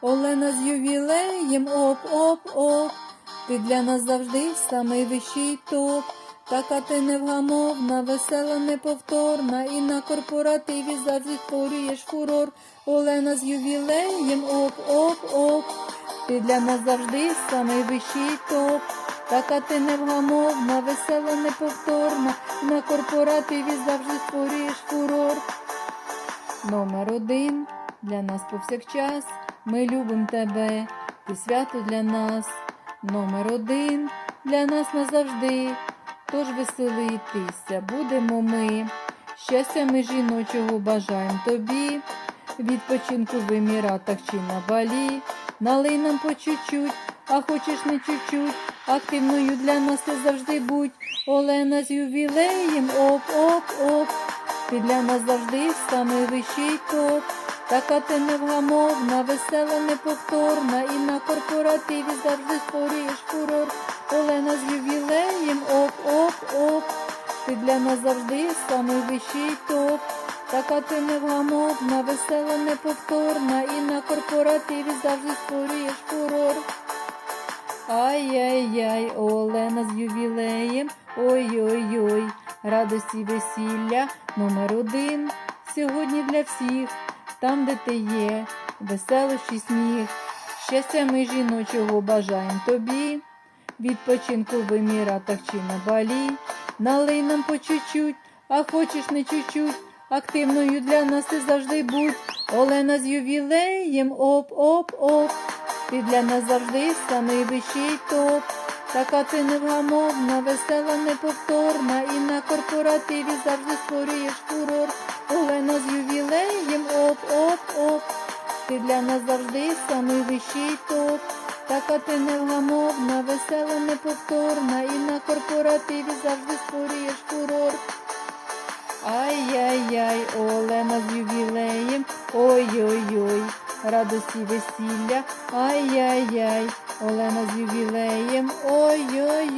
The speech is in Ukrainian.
Олена з ювілеєм, оп-оп-оп. Ти для нас завжди самий вищий топ. Така ти невгамовна, весела, неповторна, і на корпоративі завжди створюєш фурор. Олена з ювілеєм, оп-оп-оп. Ти для нас завжди самий вищий топ. Така ти невгамовна, весела, неповторна, на корпоративі завжди створюєш фурор. Номер один для нас повсякчас. Ми любим тебе, ти свято для нас. Номер один для нас назавжди. Тож веселитися будемо ми. Щастя ми жіночого бажаємо тобі. Відпочинку в Еміратах чи на балі. Налий нам по чуть-чуть, а хочеш не чуть-чуть. Активною для нас ти завжди будь. Олена з ювілеєм, оп-оп-оп. Ти для нас завжди самий вищий топ. Така ти невгамовна, весела, неповторна, і на корпоративі завжди створюєш фурор. Олена з ювілеєм, оп-оп-оп. Ти для нас завжди самий вищий топ. Така ти невгамовна, весела, неповторна, і на корпоративі завжди створюєш фурор. Ай-яй-яй, Олена з ювілеєм, ой-ой-ой, радості весілля номер один. Сьогодні для всіх, там, де ти є, веселощі сміх. Щастя ми жіночого бажаємо тобі. Відпочинку в Еміратах чи на балі. Налий нам по чуть-чуть, а хочеш не чуть-чуть. Активною для нас ти завжди будь. Олена з ювілеєм, оп-оп-оп. Ти для нас завжди самий вищий топ. Така ти невгамовна, весела, неповторна, і на корпоративі завжди створюєш фурор. Для нас завжди самий вищий топ. Така ти невгамовна, весела, неповторна, і на корпоративі завжди створюєш фурор. Ай-яй-яй, Олена з ювілеєм, ой-ой-ой, радості весілля, ай-яй-яй, Олена з ювілеєм, ой-ой-ой.